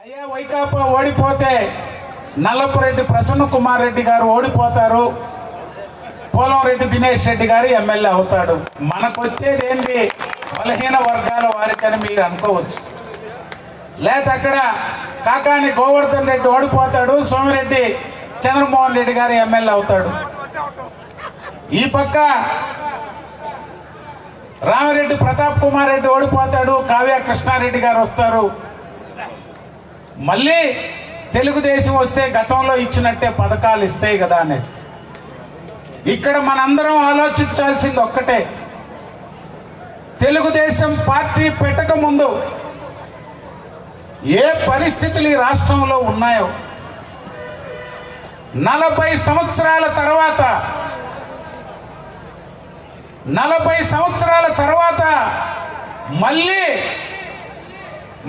అయ్యా వైకాపా ఓడిపోతే నల్లపురెడ్డి ప్రసన్న కుమార్ రెడ్డి గారు ఓడిపోతారు. పోలంరెడ్డి దినేష్ రెడ్డి గారు ఎమ్మెల్యే అవుతాడు. మనకు వచ్చేది బలహీన వర్గాల వారికని మీరు అనుకోవచ్చు. లేక అక్కడ కాకాని గోవర్ధన్ రెడ్డి ఓడిపోతాడు సోమిరెడ్డి చంద్రమోహన్ రెడ్డి గారు ఎమ్మెల్యే అవుతాడు. ఈ పక్క రామిరెడ్డి ప్రతాప్ కుమార్ రెడ్డి ఓడిపోతాడు కావ్య కృష్ణారెడ్డి గారు వస్తారు. మళ్ళీ తెలుగుదేశం వస్తే గతంలో ఇచ్చినట్టే పథకాలు ఇస్తాయి కదా అనేది. ఇక్కడ మనందరం ఆలోచించాల్సింది ఒక్కటే. తెలుగుదేశం పార్టీ పెట్టక ముందు ఏ పరిస్థితులు ఈ రాష్ట్రంలో ఉన్నాయో నలభై సంవత్సరాల తర్వాత నలభై సంవత్సరాల తర్వాత మళ్ళీ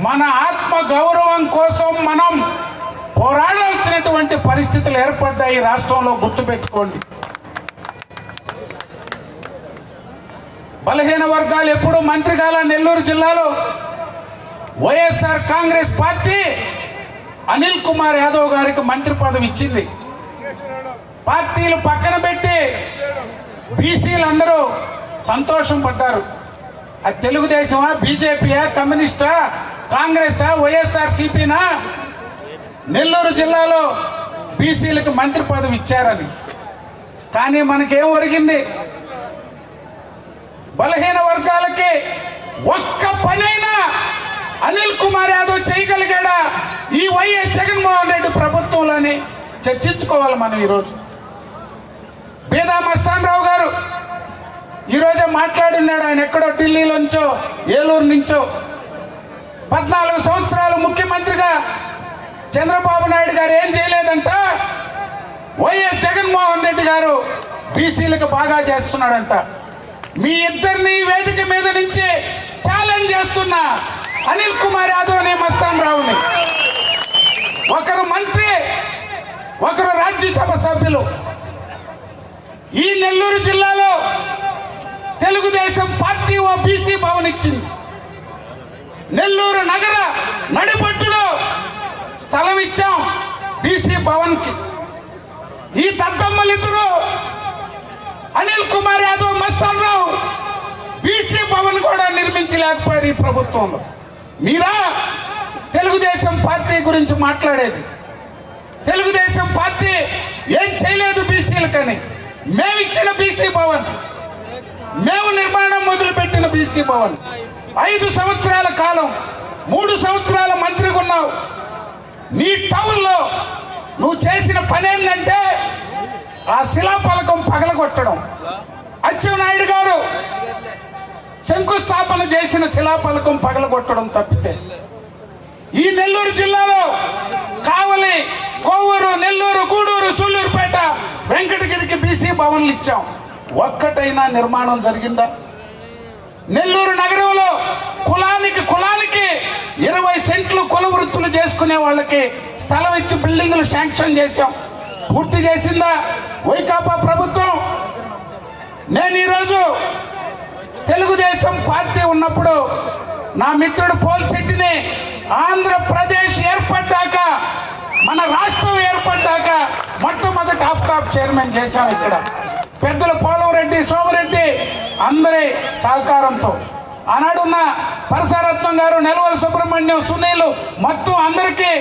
మన ఆత్మ గౌరవం కోసం మనం పోరాడాల్సినటువంటి పరిస్థితులు ఏర్పడ్డాయి రాష్ట్రంలో గుర్తుపెట్టుకోండి. బలహీన వర్గాలు ఎప్పుడు మంత్రిగాల నెల్లూరు జిల్లాలో వైఎస్ఆర్ కాంగ్రెస్ పార్టీ అనిల్ కుమార్ యాదవ్ గారికి మంత్రి పదవి ఇచ్చింది. పార్టీలు పక్కన పెట్టి బీసీలందరూ సంతోషం పడ్డారు. అది తెలుగుదేశమా బీజేపీయా కమ్యూనిస్టా కాంగ్రెస్ వైఎస్ఆర్ సిపినా? నెల్లూరు జిల్లాలో బీసీలకు మంత్రి పదవి ఇచ్చారని. కానీ మనకేం ఒరిగింది? బలహీన వర్గాలకి ఒక్క పనైనా అనిల్ కుమార్ యాదవ్ చేయగలిగాడా? ఈ వైఎస్ జగన్మోహన్ రెడ్డి ప్రభుత్వంలోని చర్చించుకోవాలి మనం ఈరోజు. బీదా మస్తాన్ రావు గారు ఈరోజే మాట్లాడున్నాడు. ఆయన ఎక్కడో ఢిల్లీలో నుంచో ఏలూరు నుంచో. పద్నాలుగు సంవత్సరాలు ముఖ్యమంత్రిగా చంద్రబాబు నాయుడు గారు ఏం చేయలేదంట? వైఎస్ జగన్మోహన్ రెడ్డి గారు బీసీలకు బాగా చేస్తున్నాడంట. మీ ఇద్దరిని వేదిక మీద నుంచి ఛాలెంజ్ చేస్తున్నా అనిల్ కుమార్ యాదవ్ అనే మస్తాన్ రావుని ఒకరు మంత్రి ఒకరు రాజ్యసభ సభ్యులు. ఈ నెల్లూరు జిల్లాలో తెలుగుదేశం పార్టీ ఓ బీసీ భవన్ ఇచ్చింది నెల్లూరు నగర నడిపట్టులో స్థలం ఇచ్చాం బీసీ భవన్కి ఈ తద్దమ్మలిద్దరు అనిల్ కుమార్ యాదవ్ మస్తాన్ రావు బీసీ భవన్ కూడా నిర్మించలేకపోయారు ఈ ప్రభుత్వంలో. మీరా తెలుగుదేశం పార్టీ గురించి మాట్లాడేది. తెలుగుదేశం పార్టీ ఏం చేయలేదు బీసీలకని. మేమిచ్చిన బీసీ భవన్. మేము నిర్మాణం మొదలుపెట్టిన బీసీ భవన్. ఐదు సంవత్సరాల కాలం మూడు సంవత్సరాల మంత్రిగా ఉన్నావు నీ టౌన్లో నువ్వు చేసిన పని ఏంటంటే ఆ శిలాఫలకం పగలగొట్టడం. అచ్చెన్నాయుడు గారు శంకుస్థాపన చేసిన శిలాఫలకం పగలగొట్టడం తప్పితే. ఈ నెల్లూరు జిల్లాలో కావలి కోవూరు నెల్లూరు గూడూరు సూళ్ళూరుపేట వెంకటగిరికి బీసీ భవన్లు ఇచ్చాం. ఒక్కటైనా నిర్మాణం జరిగిందా? నెల్లూరు నగరంలో కులానికి కులానికి ఇరవై సెంట్లు కుల వృత్తులు చేసుకునే వాళ్ళకి స్థలం ఇచ్చి బిల్డింగులు శాంక్షన్ చేశాం. పూర్తి చేసిందా? వైకాపా ప్రభుత్వం? నేను ఈరోజు తెలుగుదేశం పార్టీ ఉన్నప్పుడు నా మిత్రుడు పోల్శెట్టిని ఆంధ్రప్రదేశ్ ఏర్పడ్డాక మన రాష్ట్రం ఏర్పడ్డాక మొట్టమొదటి ఆఫ్కాప్ చైర్మన్ చేశాం ఇక్కడ. పెద్దలు పోలవరెడ్డి సోమరెడ్డి అందరి సహకారంతో. ఆనాడున్న పరసరత్నం గారు నెలవల సుబ్రహ్మణ్యం సునీలు మొత్తం అందరికీ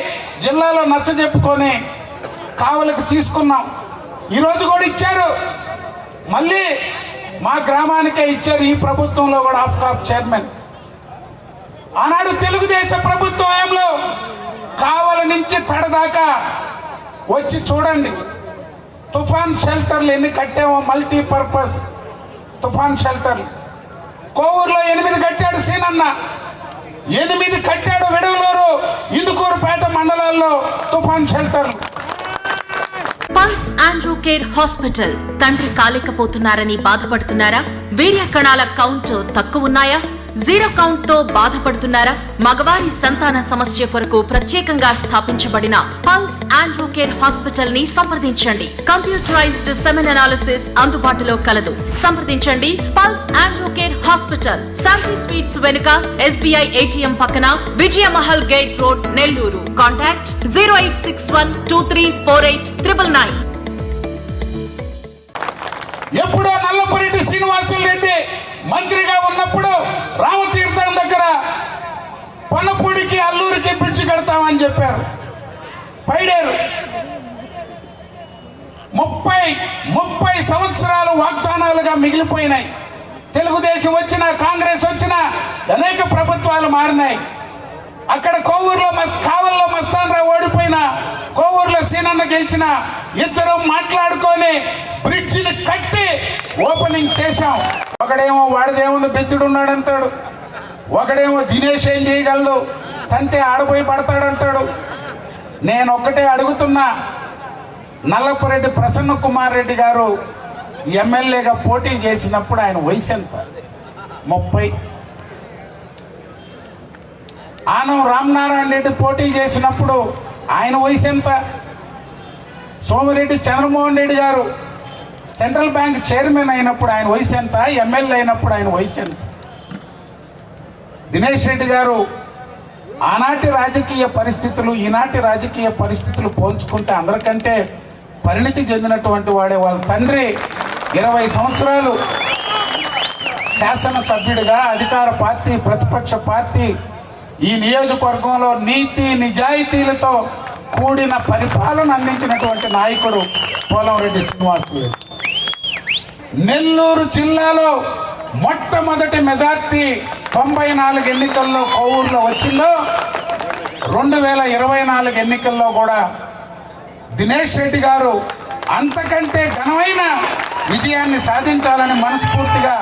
జిల్లాలో నచ్చ చెప్పుకొని కావలకు తీసుకున్నాం. ఈరోజు కూడా ఇచ్చారు. మళ్ళీ మా గ్రామానికే ఇచ్చారు ఈ ప్రభుత్వంలో కూడా ఆఫ్కాప్ చైర్మన్. ఆనాడు తెలుగుదేశం ప్రభుత్వ హయాంలో కావల నుంచి తడదాకా వచ్చి చూడండి. తుఫాన్ షెల్టర్లు ఎన్ని కట్టామో మల్టీపర్పస్ తుఫాన్ షెల్టర్. కోవూరులో ఎనిమిది కట్టాడు సీనన్న. ఎనిమిది కట్టాడు విడవలూరు ఇందుకూరుపేట మండలాల్లో తుఫాన్ shelter. Pulse Andrew care hospital తండ్రి కాలేకపోతున్నారని బాధపడుతున్నారా? వీర్య కణాల కౌంట్ తక్కువ ఉన్నాయా? జీరో కౌంట్తో బాధపడుతున్నారా? మగవారి సంతాన సమస్య కొరకు ప్రత్యేకంగా స్థాపించబడిన పల్స్ ఆండ్రో కేర్ హాస్పిటల్ని సంప్రదించండి. కంప్యూటరైజ్డ్ సెమెన్ అనాలిసిస్ అందుబాటులో కలదు. సంప్రదించండి pulse andro care hospital Shanti sweets వెనుక ఎస్బీఐ ఏటీఎం పక్కన Vijayamahal gate road Nellore. Contact zero eight six one two three four eight triple nine. ఎప్పుడో నల్లపురెడ్డి శ్రీనివాసులు రెడ్డి మంత్రిగా ఉన్నప్పుడు రామతీర్థం దగ్గర పొన్నపూడికి అల్లూరికి పిచ్చి కడతామని చెప్పారు. పైడేరు. ముప్పై ముప్పై సంవత్సరాలు వాగ్దానాలుగా మిగిలిపోయినాయి. తెలుగుదేశం వచ్చిన కాంగ్రెస్ వచ్చిన అనేక ప్రభుత్వాలు మారినాయి. అక్కడ కోవూరులో కావల్లో మస్తానరావు ఓడిపోయిన కోవూరులో సీనన్న గెలిచిన ఇద్దరు మాట్లాడుకొని బ్రిడ్జిని కట్టి ఓపెనింగ్ చేశాం. ఒకడేమో వాడిదేముంది బెత్తుడు ఉన్నాడంటాడు ఒకడేమో దినేష్ ఏం చేయగలడు? తంతే ఆడపోయి పడతాడంటాడు నేను ఒక్కటే అడుగుతున్నా నల్లపురెడ్డి ప్రసన్న కుమార్ రెడ్డి గారు ఎమ్మెల్యేగా పోటీ చేసినప్పుడు ఆయన వయసు ఎంత? ముప్పై. ఆనం రామనారాయణ రెడ్డి పోటీ చేసినప్పుడు ఆయన వయసు ఎంత? సోమిరెడ్డి చంద్రమోహన్ రెడ్డి గారు సెంట్రల్ బ్యాంక్ చైర్మన్ అయినప్పుడు ఆయన వయసు ఎంత? ఎమ్మెల్యే అయినప్పుడు ఆయన వయసు ఎంత? దినేష్ రెడ్డి గారు ఆనాటి రాజకీయ పరిస్థితులు ఈనాటి రాజకీయ పరిస్థితులు పోల్చుకుంటే అందరికంటే పరిణితి చెందినటువంటి వాడే వాళ్ళ తండ్రి ఇరవై సంవత్సరాలు శాసనసభ్యుడిగా అధికార పార్టీ ప్రతిపక్ష పార్టీ ఈ నియోజకవర్గంలో నీతి నిజాయితీలతో కూడిన పరిపాలన అందించినటువంటి నాయకుడు పోలంరెడ్డి శ్రీనివాస్ గారు నెల్లూరు జిల్లాలో మొట్టమొదటి మెజార్టీ తొంభై నాలుగు ఎన్నికల్లో కోవూరులో వచ్చిందో రెండు వేల ఇరవై నాలుగు ఎన్నికల్లో కూడా దినేష్ రెడ్డి గారు అంతకంటే ఘనమైన విజయాన్ని సాధించాలని మనస్ఫూర్తిగా